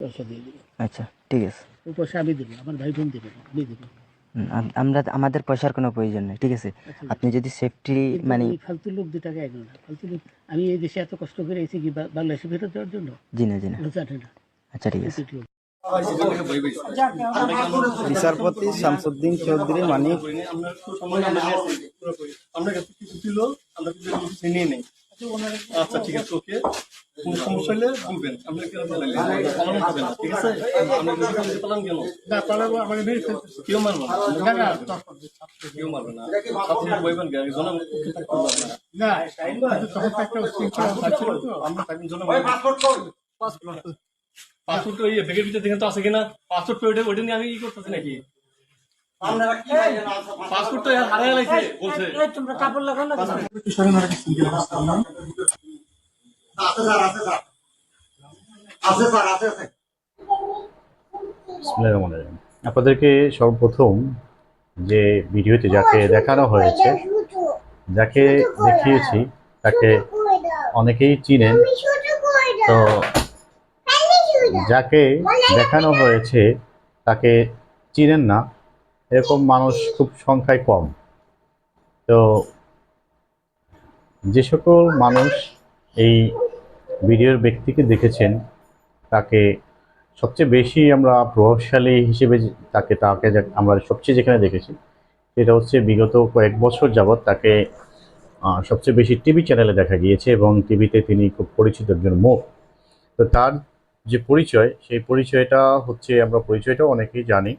পয়সা দিয়ে দেবো আচ্ছা ঠিক আছে ওই পয়সা আমি দেবো আমার ভাই বোন দেবে আমি দেবো আমরা আমাদের পয়সার কোনো প্রয়োজন নেই ঠিক আছে আচ্ছা, আপনি যদি সেফটি মানে ফালতু লোক দু টাকা এগো না ফালতু লোক আমি এই দেশে এত কষ্ট করে এসেছি কি বাংলাদেশে ফেরত দেওয়ার জন্য জি না জি না জানে না আচ্ছা ঠিক আছে। বিচারপতি শামসুদ্দিন চৌধুরী মানিক আমরা কাছে কিছু ছিল আমরা কিছু কিছু নিয়ে নেই আচ্ছা ঠিক আছে ওকে। কোনো সমস্যা হলে বলবেন। আমরা কি পালানো হবে না ঠিক আছে? আমরা যদি পালান কেন? না পালাবো আমাকে মেরে ফেলতে কেউ মারবে না। না না কেউ মারবে না। বইবেন তখন একটা পাসপোর্ট ওই ব্যাগের ভিতরে দেখেন তো আছে কিনা? পাসপোর্ট ওইটা ওইটা নিয়ে আমি ই করতেছি নাকি? পাসপোর্ট তো হারিয়ে লাগছে বলছে। তোমরা কাপড় লাগাও না বিসমিল্লাহির রহমানির রহিম। আপনাদেরকে সর্বপ্রথম যে ভিডিওতে যাকে দেখানো হয়েছে যাকে দেখিয়েছি তাকে অনেকেই চিনেন। তো যাকে দেখানো হয়েছে তাকে চিনেন না। এরকম মানুষ খুব সংখ্যায় কম। তো যে সকল মানুষ এই ভিডিওর ব্যক্তিকে দেখেছেন, তাকে সবচেয়ে বেশি আমরা প্রভাবশালী হিসেবে তাকে তাকে আমরা সবচেয়ে যেখানে দেখেছি, সেটা হচ্ছে বিগত কয়েক বছর যাবৎ তাকে সবচেয়ে বেশি টিভি চ্যানেলে দেখা গিয়েছে এবং টিভিতে তিনি খুব পরিচিত একজন মুখ। তো তার যে পরিচয়, সেই পরিচয়টা হচ্ছে, আমরা পরিচয়টা অনেকেই জানি।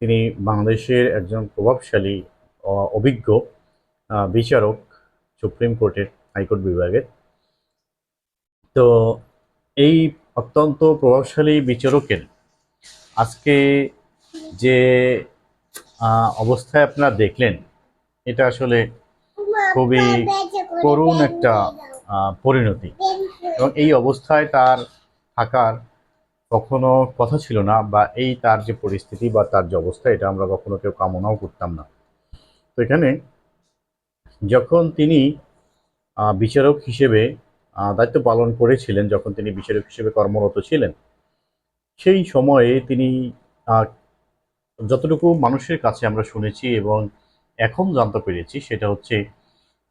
তিনি বাংলাদেশের একজন প্রভাবশালী অভিজ্ঞ বিচারক, সুপ্রিম কোর্টের হাইকোর্ট বিভাগের। তো এই অত্যন্ত প্রভাবশালী বিচারকের আজকে যে অবস্থায় আপনারা দেখলেন, এটা আসলে খুবই করুণ একটা পরিণতি। এবং এই অবস্থায় তার থাকার কখনো কথা ছিল না বা এই তার যে পরিস্থিতি বা তার যে অবস্থা, এটা আমরা কখনো কেউ কামনাও করতাম না। তো এখানে যখন তিনি বিচারক হিসেবে দায়িত্ব পালন করেছিলেন, যখন তিনি বিচারক হিসেবে কর্মরত ছিলেন, সেই সময়ে তিনি যতটুকু মানুষের কাছে আমরা শুনেছি এবং এখন জানতে পেরেছি, সেটা হচ্ছে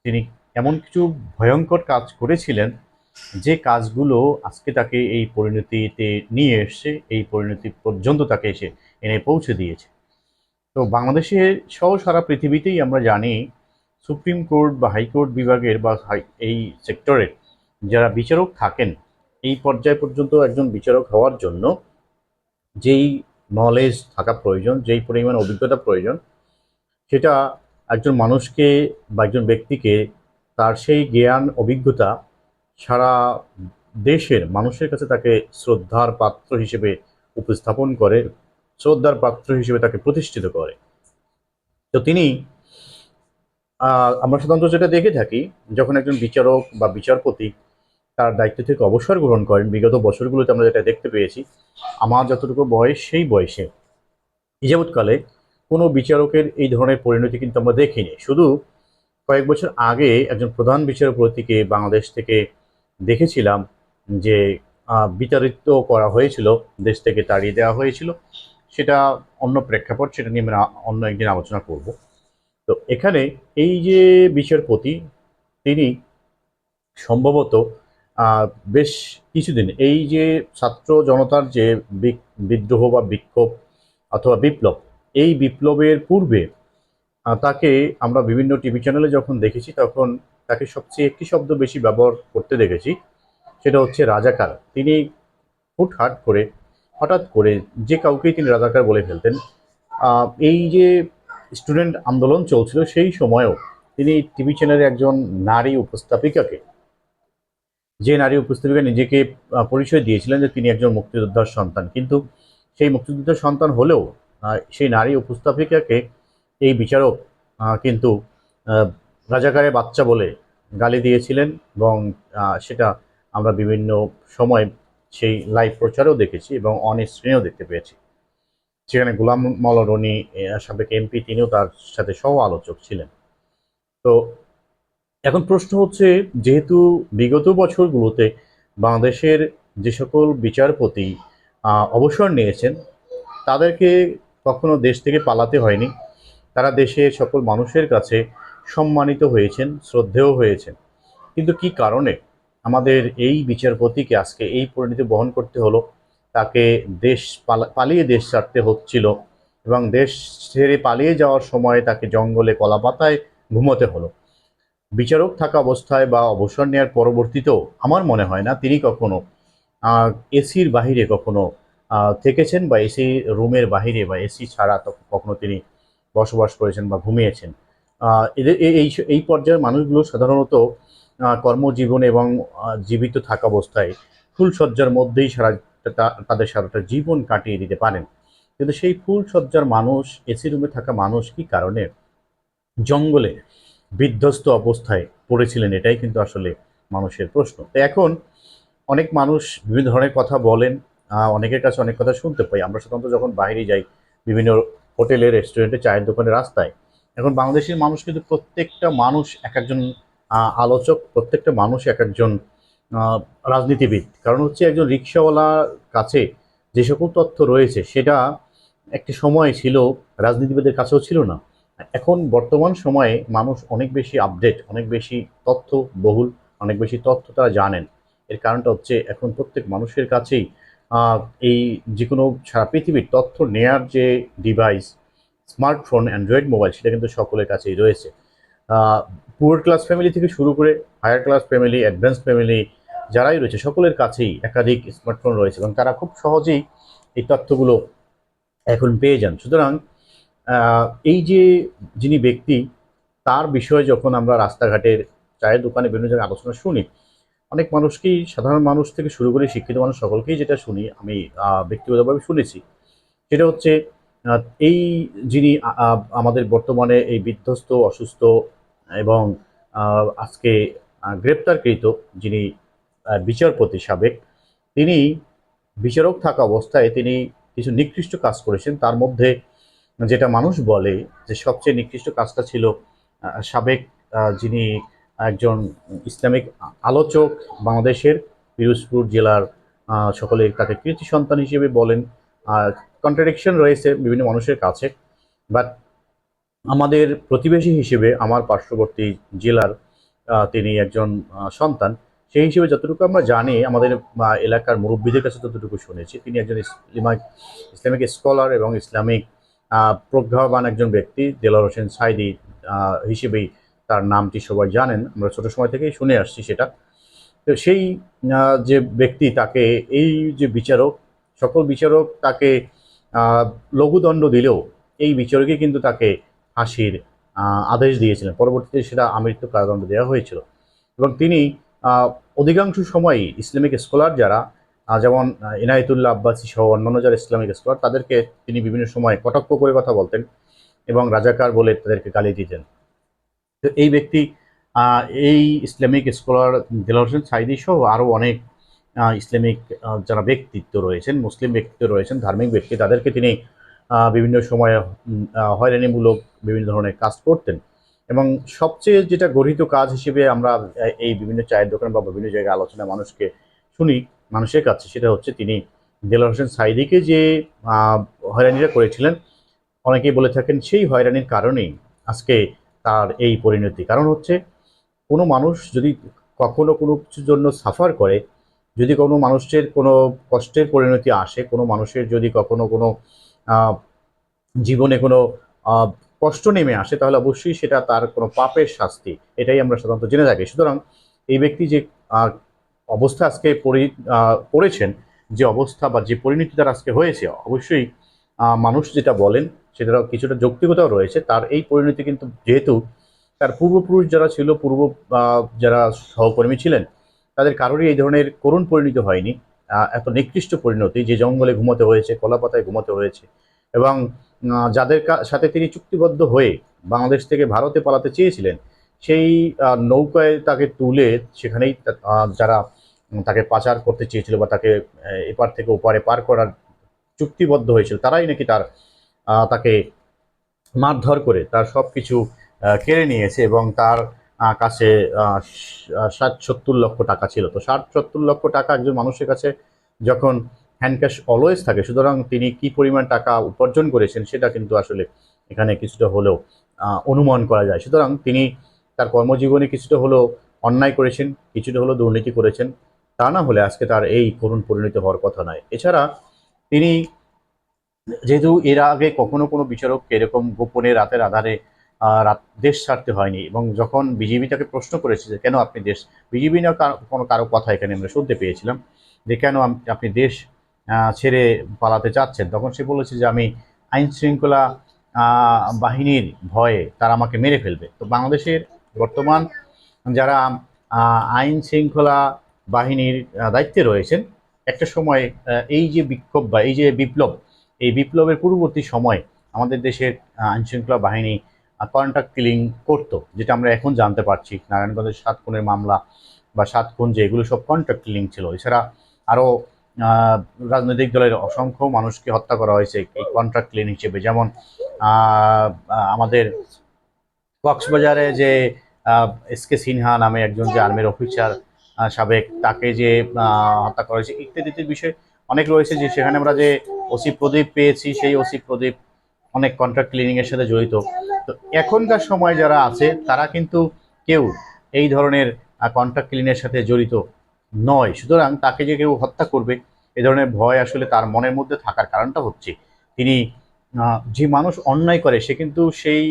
তিনি এমন কিছু ভয়ঙ্কর কাজ করেছিলেন যে কাজগুলো আজকে তাকে এই পরিণতিতে নিয়ে এসছে, এই পরিণতি পর্যন্ত তাকে এসে এনে পৌঁছে দিয়েছে। তো বাংলাদেশে সহ সারা পৃথিবীতেই আমরা জানি সুপ্রিম কোর্ট বা হাইকোর্ট বিভাগের বা এই সেক্টরের যারা বিচারক থাকেন, এই পর্যায় পর্যন্ত একজন বিচারক হওয়ার জন্য যেই নলেজ থাকা প্রয়োজন, যেই পরিমাণ অভিজ্ঞতা প্রয়োজন, সেটা একজন মানুষকে বা একজন ব্যক্তিকে তার সেই জ্ঞান, অভিজ্ঞতা সারা দেশের মানুষের কাছে তাকে শ্রদ্ধার পাত্র হিসেবে উপস্থাপন করে, শ্রদ্ধার পাত্র হিসেবে তাকে প্রতিষ্ঠিত করে। তো তিনি আমরা সাধারণত যেটা দেখে থাকি, যখন একজন বিচারক বা বিচারপতি তার দায়িত্ব থেকে অবসর গ্রহণ করেন, বিগত বছরগুলোতে আমরা যেটা দেখতে পেয়েছি, আমার যতটুকু বয়স, সেই বয়সে ইজাবৎকালে কোনো বিচারকের এই ধরনের পরিণতি কিন্তু আমরা দেখিনি। শুধু কয়েক বছর আগে একজন প্রধান বিচারপতিকে বাংলাদেশ থেকে দেখেছিলাম যে বিতাড়িত করা হয়েছিল, দেশ থেকে তাড়িয়ে দেওয়া হয়েছিল। সেটা অন্য প্রেক্ষাপট, সেটা নিয়ে আমরা অন্য একদিন আলোচনা করব। তো এখানে এই যে বিচারপতি, তিনি সম্ভবত বেশ কিছুদিন এই যে ছাত্র জনতার যে বিদ্রোহ বা বিক্ষোভ অথবা বিপ্লব, এই বিপ্লবের পূর্বে তাকে আমরা বিভিন্ন টিভি চ্যানেলে যখন দেখেছি, তখন তাকে সবচেয়ে একটি শব্দ বেশি ব্যবহার করতে দেখেছি, সেটা হচ্ছে রাজাকার। তিনি হুটহাট করে, হঠাৎ করে যে কাউকেই তিনি রাজাকার বলে ফেলতেন এই যে স্টুডেন্ট আন্দোলন চলছিল সেই সময়েও তিনি টিভি চ্যানেলে একজন নারী উপস্থাপিকাকে, যে নারী উপস্থাপিকা নিজেকে পরিচয় দিয়েছিলেন যে তিনি একজন মুক্তিযোদ্ধার সন্তান। কিন্তু সেই মুক্তিযোদ্ধার সন্তান হলেও সেই নারী উপস্থাপিকাকে এই বিচারক কিন্তু আহ, রাজাকারের বাচ্চা বলে গালি দিয়েছিলেন এবং সেটা আমরা বিভিন্ন সময় সেই লাইভ প্রচারেও দেখেছি এবং অন স্ক্রিনেও দেখতে পেয়েছি। সেখানে গুলাম মল রনি সাবেক এমপি তিনিও তার সাথে সহ আলোচক ছিলেন। তো এখন প্রশ্ন হচ্ছে যেহেতু বিগত বছরগুলোতে বাংলাদেশের যে সকল বিচারপতি অবসর নিয়েছেন তাদেরকে কখনো দেশ থেকে পালাতে হয়নি? তারা দেশের সকল মানুষের কাছে সম্মানিত হয়েছেন, শ্রদ্ধেয় হয়েছেন। কিন্তু কি কারণে আমাদের এই বিচারপতিকে আজকে এই পরিণতি বহন করতে হলো? তাকে দেশ পালা- পালিয়ে দেশ ছাড়তে হচ্ছিল এবং দেশ ছেড়ে পালিয়ে যাওয়ার সময় তাকে জঙ্গলে কলাপাতায় ঘুমোতে হলো। বিচারক থাকা অবস্থায় বা অবসর নেওয়ার পরবর্তীতেও আমার মনে হয় না তিনি কখনো এসির বাহিরে কখনো থেকেছেন বা এসি রুমের বাহিরে বা এসি ছাড়া কখনো তিনি বসবাস করেছেন বা ঘুমিয়েছেন। এদের এই এই পর্যায়ের মানুষগুলো সাধারণত কর্মজীবন এবং জীবিত থাকা অবস্থায় ফুলসজ্জার মধ্যেই সারা তাদের সারাটা জীবন কাটিয়ে দিতে পারেন। কিন্তু সেই ফুলসজ্জার মানুষ এসি রুমে থাকা মানুষ কি কারণে জঙ্গলে বিধ্বস্ত অবস্থায় পড়েছিলেন? এটাই কিন্তু আসলে মানুষের প্রশ্ন। তো এখন অনেক মানুষ বিভিন্ন ধরনের কথা বলেন অনেকের কাছে অনেক কথা শুনতে পাই। আমরা সাধারণত যখন বাইরে যাই, বিভিন্ন হোটেলে রেস্টুরেন্টে চায়ের দোকানে রাস্তায়। এখন বাংলাদেশের মানুষ কিন্তু প্রত্যেকটা মানুষ এক একজন আলোচক, প্রত্যেকটা মানুষ এক একজন রাজনীতিবিদ। কারণ হচ্ছে একজন রিক্সাওয়ালার কাছে যে সকল তথ্য রয়েছে, সেটা একটি সময় ছিল, রাজনীতিবিদের কাছেও ছিল না। এখন বর্তমান সময়ে মানুষ অনেক বেশি আপডেট অনেক বেশি তথ্য বহুল অনেক বেশি তথ্য তারা জানেন। এর কারণটা হচ্ছে এখন প্রত্যেক মানুষের কাছেই এই যে কোনো সারা পৃথিবীর তথ্য নেয়ার যে ডিভাইস স্মার্টফোন অ্যান্ড্রয়েড মোবাইল সেটা কিন্তু সকলের কাছেই রয়েছে। পুয়ার ক্লাস ফ্যামিলি থেকে শুরু করে higher class family advance family যারাই রয়েছে, সকলের কাছেই একাধিক স্মার্টফোন রয়েছে এবং তারা খুব সহজেই এই তথ্যগুলো এখন পেয়ে যান। সুতরাং এই যে যিনি ব্যক্তি, তার বিষয়ে যখন আমরা রাস্তাঘাটের চায়ের দোকানে বিভিন্ন জায়গায় আলোচনা শুনি অনেক মানুষকেই, সাধারণ মানুষ থেকে শুরু করে শিক্ষিত মানুষ সকলকেই যেটা শুনি, আমি ব্যক্তিগতভাবে শুনেছি। সেটা হচ্ছে এই যিনি আমাদের বর্তমানে এই বিধ্বস্ত, অসুস্থ এবং আজকে গ্রেপ্তারকৃত যিনি বিচারপতি সাবেক, তিনি বিচারক থাকা অবস্থায় তিনি কিছু নিকৃষ্ট কাজ করেছেন। তার মধ্যে যেটা মানুষ বলে যে সবচেয়ে নিকৃষ্ট কাজটা ছিল সাবেক যিনি একজন ইসলামিক আলোচক বাংলাদেশের পিরোজপুর জেলার সকলে তাকে কৃতি সন্তান হিসেবে বলেন। কন্ট্রাডিকশন রয়েছে বিভিন্ন মানুষের কাছে। বাট আমাদের প্রতিবেশী হিসেবে আমার পার্শ্ববর্তী জেলার তিনি একজন সন্তান। সেই হিসেবে যতটুকু আমরা জানি, আমাদের এলাকার মুরব্বীদের কাছে যতটুকু শুনেছি। তিনি একজন ইসলামিক ইসলামিক স্কলার এবং ইসলামিক প্রজ্ঞাবান একজন ব্যক্তি। দেলার হোসেন সাইদি হিসেবেই তার নামটি সবাই জানেন, আমরা ছোট সময় থেকেই শুনে আসছি সেটা। তো সেই যে ব্যক্তি তাকে, এই যে বিচারক, সকল বিচারক তাকে লঘুদণ্ড দিলেও এই বিচারকই কিন্তু তাকে ফাঁসির আদেশ দিয়েছিলেন। পরবর্তীতে সেটা আমৃত্যু কারাদণ্ড দেওয়া হয়েছিল। এবং তিনি অধিকাংশ সময়ই ইসলামিক স্কলার যারা যেমন ইনায়েতুল্লাহ আব্বাসী সহ অন্যান্য যারা ইসলামিক স্কলার, তাদেরকে তিনি বিভিন্ন সময় কটাক্ষ করে কথা বলতেন এবং রাজাকার বলে তাদেরকে গালি দিতেন। তো এই ব্যক্তি এই ইসলামিক স্কলার দেলার হোসেন সাইদি সহ আরও অনেক ইসলামিক যারা ব্যক্তিত্ব রয়েছেন, মুসলিম ব্যক্তিত্ব রয়েছেন, ধার্মিক ব্যক্তি, তাদেরকে তিনি বিভিন্ন সময়ে হয়রানিমূলক বিভিন্ন ধরনের কাজ করতেন। এবং সবচেয়ে যেটা গর্হিত কাজ হিসেবে আমরা এই বিভিন্ন চায়ের দোকান বা বিভিন্ন জায়গায় আলোচনা মানুষকে শুনি, মানুষের কাছে, সেটা হচ্ছে তিনি দেলার হোসেন সাইদিকে যে হয়রানিটা করেছিলেন, অনেকেই বলে থাকেন সেই হয়রানির কারণেই আজকে তার এই পরিণতি। কারণ হচ্ছে, কোনো মানুষ যদি কখনো কোনো কিছুর জন্য সাফার করে, যদি কোনো মানুষের কোনো কষ্টের পরিণতি আসে, কোনো মানুষের যদি কখনো কোনো জীবনে কোনো কষ্ট নেমে আসে, তাহলে অবশ্যই সেটা তার কোনো পাপের শাস্তি। এটাই আমরা সাধারণত জেনে থাকি। সুতরাং এই ব্যক্তি যে অবস্থা আজকে পরি পড়েছেন যে অবস্থা বা যে পরিণতি তার আজকে হয়েছে, অবশ্যই মানুষ যেটা বলেন সেটা কিছুটা যৌক্তিকতাও রয়েছে। তার এই পরিণতি কিন্তু যেহেতু তার পূর্বপুরুষ যারা ছিল, পূর্ব যারা সহকর্মী ছিলেন, তাদের কারোরই এই ধরনের করুণ পরিণতি হয়নি। এত নিকৃষ্ট পরিণতি যে জঙ্গলে ঘুমোতে হয়েছে, কলাপাতায় ঘুমোতে হয়েছে এবং যাদের সাথে তিনি চুক্তিবদ্ধ হয়ে বাংলাদেশ থেকে ভারতে পালাতে চেয়েছিলেন, সেই নৌকায় তাকে তুলে সেখানেই যারা তাকে পাচার করতে চেয়েছিল বা তাকে এপার থেকে ওপারে পার করার চুক্তিবদ্ধ হয়েছিল, তারাই নাকি তার তাকে মারধর করে তার সব কিছু কেড়ে নিয়েছে এবং তার কাছে ষাট সত্তর লক্ষ টাকা ছিল। তো ষাট সত্তর লক্ষ টাকা একজন মানুষের কাছে যখন হ্যান্ড ক্যাশ অলওয়েজ থাকে, সুতরাং তিনি কি পরিমাণ টাকা উপার্জন করেছেন সেটা কিন্তু আসলে এখানে কিছুটা হলেও অনুমান করা যায়। সুতরাং তিনি তার কর্মজীবনে কিছুটা হলেও অন্যায় করেছেন, কিছুটা হলেও দুর্নীতি করেছেন। তা না হলে আজকে তার এই করুণ পরিণতি হওয়ার কথা নয়। এছাড়া তিনি যেহেতু এর আগে কখনো কোনো বিচারককে এরকম গোপনে রাতের আধারে রাত, দেশ ছাড়তে হয়নি এবং যখন বিজেপি তাকে প্রশ্ন করেছে যে কেন আপনি দেশ বিজেপি না কোনো কারও কথা এখানে আমরা শুনতে পেয়েছিলাম যে কেন আপনি দেশ ছেড়ে পালাতে চাচ্ছেন, তখন সে বলেছে যে আমি আইন শৃঙ্খলা বাহিনীর ভয়ে তারা আমাকে মেরে ফেলবে। তো বাংলাদেশের বর্তমান যারা আইন শৃঙ্খলা বাহিনীর দায়িত্বে রয়েছেন, একটা সময় এই যে বিক্ষোভ বা এই যে বিপ্লব এই বিপ্লবের পূর্ববর্তী সময় আমাদের দেশের আহ, আইন শৃঙ্খলা বাহিনী কন্ট্রাক্ট কিলিং করতো যেটা আমরা এখন জানতে পারছি। নারায়ণগঞ্জের সাত খুনের মামলা বা সাত খুন যে এগুলো সব কন্ট্রাক্ট কিলিং ছিল। এছাড়া আরও রাজনৈতিক দলের অসংখ্য মানুষকে হত্যা করা হয়েছে এই কন্ট্রাক্ট ক্লিন হিসেবে। যেমন আমাদের কক্সবাজারে যে এস কে সিনহা নামে একজন যে আর্মির অফিসার সাবেক তাকে যে হত্যা করা হয়েছে ইত্যাদি ইত্যাদি বিষয় অনেক রয়েছে যে সেখানে আমরা যে ওসি প্রদীপ পেয়েছি, সেই ওসি প্রদীপ অনেক কন্ট্রাক্ট ক্লিনিং এর সাথে জড়িত। তো এখনকার সময় যারা আছে, তারা কিন্তু কেউ এই ধরনের কন্ট্রাক্ট ক্লিনের সাথে জড়িত নয়। সুতরাং তাকে যে কেউ হত্যা করবে, এ ধরনের ভয় আসলে তার মনের মধ্যে থাকার কারণটা হচ্ছে। তিনি যে মানুষ অন্যায় করে, সে কিন্তু সেই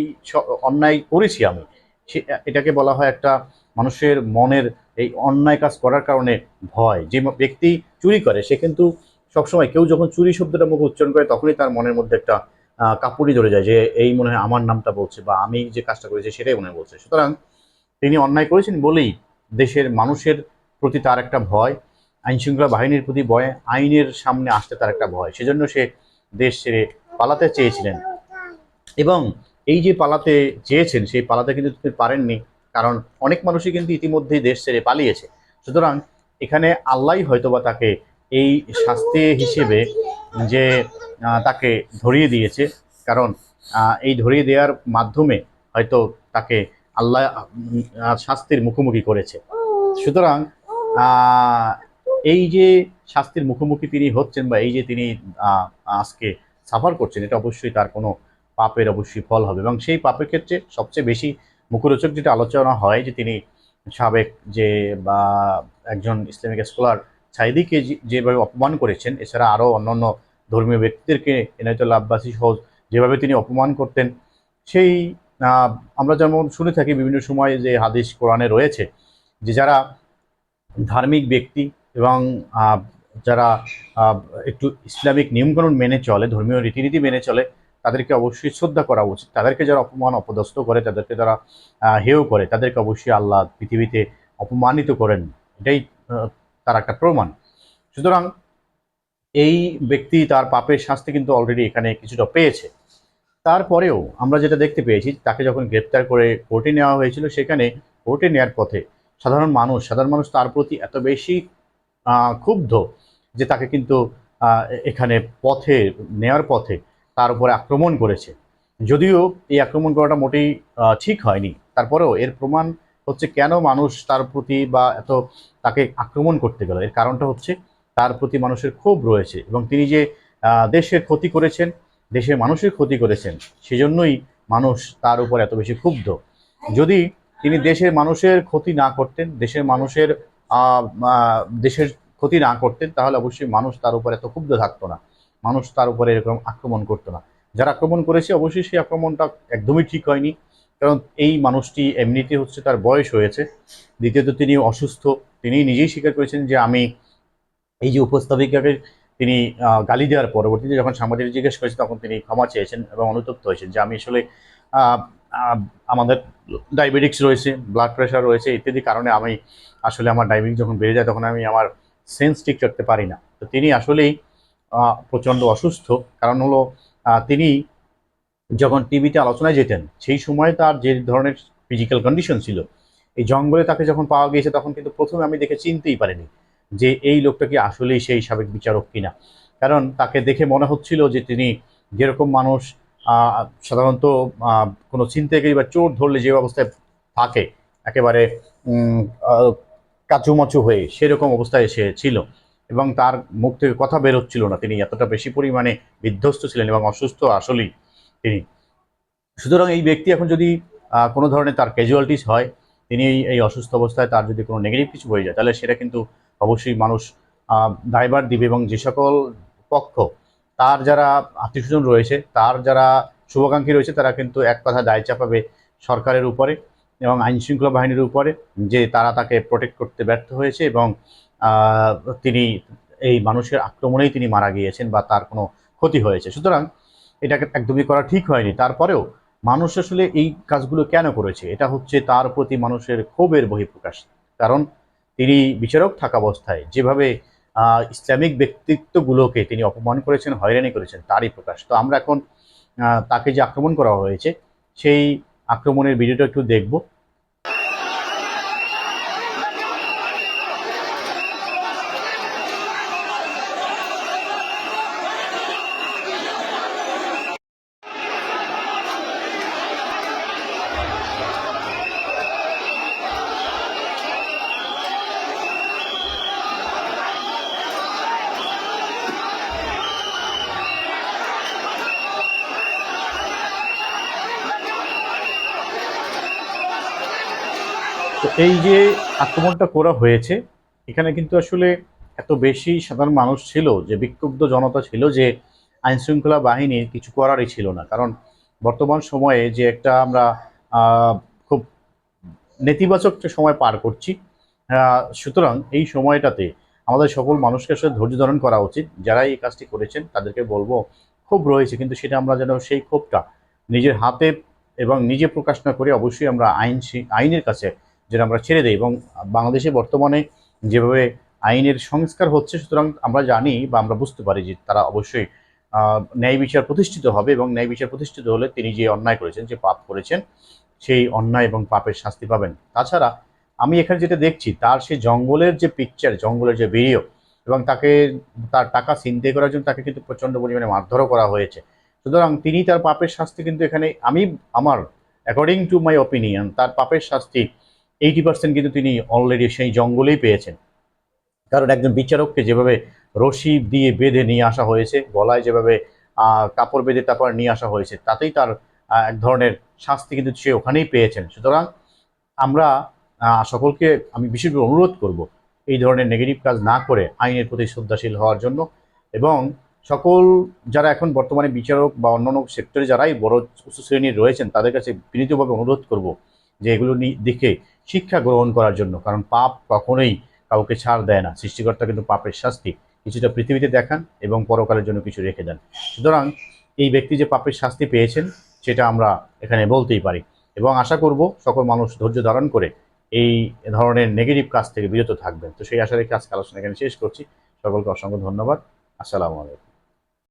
অন্যায় করেছি আমি। সে, এটাকে বলা হয় একটা মানুষের মনের এই অন্যায় কাজ করার কারণে ভয়। যে ব্যক্তি চুরি করে, সে কিন্তু সবসময় কেউ যখন চুরি শব্দটা মুখে উচ্চারণ করে, তখনই তার মনের মধ্যে একটা কাপুরি ধরে যায় যে এই মনে হয় আমার নামটা বলছে বা আমি যে কাজটা করেছি সেটাই মনে বলছে। সুতরাং তিনি অন্যায় করেছেন বলেই দেশের মানুষের প্রতি তার একটা ভয় আইন শৃঙ্খলা বাহিনীর প্রতি ভয়, আইনের সামনে আসতে তার একটা ভয়। সেজন্য সে দেশ ছেড়ে পালাতে চেয়েছিলেন। এবং এই যে পালাতে চেয়েছেন, সেই পালাতে কিন্তু তিনি পারেননি, কারণ অনেক মানুষই কিন্তু ইতিমধ্যেই দেশ ছেড়ে পালিয়েছে। সুতরাং এখানে আল্লাহ হয়তোবা তাকে এই শাস্তি হিসেবে যে তাকে ধরিয়ে দিয়েছে। কারণ এই ধরিয়ে দেওয়ার মাধ্যমে হয়তো তাকে আল্লাহ শাস্তির মুখোমুখি করেছে। সুতরাং এই যে শাস্তির মুখোমুখি তিনি হচ্ছেন বা এই যে তিনি আজকে সাফার করছেন, এটা অবশ্যই তার কোনো পাপের অবশ্যই ফল হবে। এবং সেই পাপের ক্ষেত্রে সবচেয়ে বেশি মুখরোচক যেটা আলোচনা হয় যে তিনি সাবেক যে, বা একজন ইসলামিক স্কলার সাইদিকে যেভাবে অপমান করেছেন, এছাড়া আরও অন্যান্য ধর্মীয় ব্যক্তিদেরকে এনায়তুল্লাহ আব্বাসী সহ যেভাবে তিনি অপমান করতেন, সেই আমরা যেমন শুনে থাকি বিভিন্ন সময় যে হাদিস কোরআনে রয়েছে যে যারা ধার্মিক ব্যক্তি এবং যারা একটু ইসলামিক নিয়মকানুন মেনে চলে, ধর্মীয় রীতিনীতি মেনে চলে, তাদেরকে অবশ্যই শ্রদ্ধা করা উচিত। তাদেরকে যারা অপমান, অপদস্থ করে, তাদেরকে যারা হেয় করে, তাদেরকে অবশ্যই আল্লাহ পৃথিবীতে অপমানিত করেন। এটাই তার একটা প্রমাণ। সুতরাং এই ব্যক্তি তার পাপের শাস্তি কিন্তু অলরেডি এখানে কিছুটা পেয়েছে। তারপরেও আমরা যেটা দেখতে পেয়েছি, তাকে যখন গ্রেপ্তার করে কোর্টে নেওয়া হয়েছিল, সেখানে কোর্টে নেওয়ার পথে সাধারণ মানুষ সাধারণ মানুষ তার প্রতি এত বেশি ক্ষুব্ধ যে তাকে কিন্তু এখানে পথে নেওয়ার পথে তার উপরে আক্রমণ করেছে। যদিও এই আক্রমণ করাটা মোটেই ঠিক হয়নি। তারপরেও এর প্রমাণ হচ্ছে কেন মানুষ তার প্রতি বা এত তাকে আক্রমণ করতে গেল। এর কারণটা হচ্ছে তার প্রতি মানুষের ক্ষোভ রয়েছে এবং তিনি যে দেশের ক্ষতি করেছেন, দেশের মানুষের ক্ষতি করেছেন, সেজন্যই মানুষ তার উপর এত বেশি ক্ষুব্ধ। যদি তিনি দেশের মানুষের ক্ষতি না করতেন, দেশের মানুষের দেশের ক্ষতি না করতেন, তাহলে অবশ্যই মানুষ তার উপর এত ক্ষুব্ধ থাকতো না। মানুষ তার উপরে এরকম আক্রমণ করতো না। যারা আক্রমণ করেছে, অবশ্যই সেই আক্রমণটা একদমই ঠিক হয়নি। কারণ এই মানুষটি এমনিতে হচ্ছে তার বয়স হয়েছে। দ্বিতীয়ত তিনি অসুস্থ। তিনি নিজেই স্বীকার করেছেন যে আমি এই যে উপস্থাপিকাকে তিনি গালি দেওয়ার পরবর্তীতে যখন সাংবাদিক জিজ্ঞেস করেছে তখন তিনি ক্ষমা চেয়েছেন এবং অনুতপ্ত হয়েছেন যে আমি আসলে আমাদের ডায়াবেটিক্স রয়েছে ব্লাড প্রেশার রয়েছে, ইত্যাদি কারণে আমি আসলে আমার ডায়াবেটিস যখন বেড়ে যায় তখন আমি আমার সেন্স ঠিক রাখতে পারি না। তো তিনি আসলেই প্রচণ্ড অসুস্থ। কারণ হলো তিনি যখন টিভিতে আলোচনায় যেতেন, সেই সময় তার যে ধরনের ফিজিক্যাল কন্ডিশন ছিল, এই জঙ্গলে তাকে যখন পাওয়া গিয়েছে, তখন কিন্তু প্রথমে আমি দেখে চিনতেই পারিনি যে এই লোকটা কি আসলেই সেই সাবেক বিচারক কিনা। কারণ তাকে দেখে মনে হচ্ছিল যে তিনি যেরকম মানুষ সাধারণত কোনো ছিনতাইকারী বা চোর ধরলে যে অবস্থায় থাকে, একেবারে কাচুমাচু হয়ে সেরকম অবস্থায় সে ছিল এবং তার মুখ থেকে কথা বেরোচ্ছিল না। তিনি এতটা বেশি পরিমাণে বিধ্বস্ত ছিলেন এবং অসুস্থ আসলেই তিনি সুতরাং এই ব্যক্তি এখন যদি কোনো ধরনের তার ক্যাজুয়ালিটিস হয় তিনি এই- অসুস্থ অবস্থায় তার যদি কোনো নেগেটিভ কিছু হয়ে যায় তাহলে সেটা কিন্তু অবশ্যই মানুষ আহ, দায়ভার দিবে এবং যে সকল পক্ষ তার যারা আত্মীয়স্বজন রয়েছে তার যারা শুভাকাঙ্ক্ষী রয়েছে তারা কিন্তু এক কথা দায় চাপাবে সরকারের উপরে এবং আইন শৃঙ্খলা বাহিনীর উপরে যে তারা তাকে প্রোটেক্ট করতে ব্যর্থ হয়েছে এবং তিনি এই মানুষের আক্রমণেই তিনি মারা গিয়েছেন বা তার কোনো ক্ষতি হয়েছে। সুতরাং এটাকে একদমই করা ঠিক হয়নি। তারপরেও মানুষ আসলে এই কাজগুলো কেন করেছে? এটা হচ্ছে তার প্রতি মানুষের ক্ষোভের বহিঃপ্রকাশ। কারণ তিনি বিচারক থাকা অবস্থায় যেভাবে ইসলামিক ব্যক্তিত্বগুলোকে তিনি অপমান করেছেন, হয়রানি করেছেন, তারই প্রকাশ। তো আমরা এখন তাকে যে আক্রমণ করা হয়েছে, সেই আক্রমণের ভিডিওটা একটু দেখব। এই যে আক্রমণটা করা হয়েছে, এখানে কিন্তু আসলে এত বেশি সাধারণ মানুষ ছিল যে, বিক্ষুব্ধ জনতা ছিল যে আইন শৃঙ্খলা বাহিনীর কিছু করারই ছিল না। কারণ বর্তমান সময়ে যে একটা আমরা খুব নেতিবাচক সময় পার করছি সুতরাং এই সময়টাতে আমাদের সকল মানুষকে আসলে ধৈর্য ধারণ করা উচিত। যারা এই কাজটি করেছেন, তাদেরকে বলব, ক্ষোভ রয়েছে, কিন্তু সেটা আমরা যেন সেই ক্ষোভটা নিজের হাতে এবং নিজে প্রকাশ না করে অবশ্যই আমরা আইন আইনের কাছে যেটা আমরা ছেড়ে দিই এবং বাংলাদেশে বর্তমানে যেভাবে আইনের সংস্কার হচ্ছে, সুতরাং আমরা জানি বা আমরা বুঝতে পারি যে তারা অবশ্যই ন্যায় বিচার প্রতিষ্ঠিত হবে এবং ন্যায় বিচার প্রতিষ্ঠিত হলে তিনি যে অন্যায় করেছেন, যে পাপ করেছেন, সেই অন্যায় এবং পাপের শাস্তি পাবেন। তাছাড়া আমি এখানে যেটা দেখছি, তার সেই জঙ্গলের যে পিকচার জঙ্গলের যে ভিডিও এবং তাকে, তার টাকা ছিনতাই করার জন্য তাকে কিন্তু প্রচণ্ড পরিমাণে মারধরও করা হয়েছে। সুতরাং তিনি তার পাপের শাস্তি কিন্তু এখানে, আমি, আমার অ্যাকর্ডিং টু মাই অপিনিয়ন তার পাপের শাস্তি এইটি পার্সেন্ট কিন্তু তিনি অলরেডি সেই জঙ্গলেই পেয়েছেন। কারণ একজন বিচারককে যেভাবে রশি দিয়ে বেঁধে নিয়ে আসা হয়েছে, গলায় যেভাবে কাপড় বেঁধে তারপর নিয়ে আসা হয়েছে, তাতেই তার এক ধরনের শাস্তি কিন্তু সে ওখানেই পেয়েছেন। সুতরাং আমরা সকলকে আমি বিশেষভাবে অনুরোধ করব এই ধরনের নেগেটিভ কাজ না করে আইনের প্রতি শ্রদ্ধাশীল হওয়ার জন্য এবং সকল যারা এখন বর্তমানে বিচারক বা অন্যান্য সেক্টরে যারাই বড় উচ্চ শ্রেণির রয়েছেন, তাদের কাছে বিনীতভাবে অনুরোধ করব যে এগুলো দেখে শিক্ষা গ্রহণ করার জন্য, কারণ পাপ কখনোই কাউকে ছাড় দেয় না। সৃষ্টিকর্তা কিন্তু পাপের শাস্তি কিছুটা পৃথিবীতে দেখান এবং পরকালের জন্য কিছু রেখে দেন। সুতরাং এই ব্যক্তি যে পাপের শাস্তি পেয়েছেন, সেটা আমরা এখানে বলতেই পারি। এবং আশা করব সকল মানুষ ধৈর্য ধারণ করে এই ধরনের নেগেটিভ কাজ থেকে বিরত থাকবেন। তো সেই আশা রেখে আজকে আলোচনা এখানে শেষ করছি। সকলকে অসংখ্য ধন্যবাদ। আসসালামু আলাইকুম।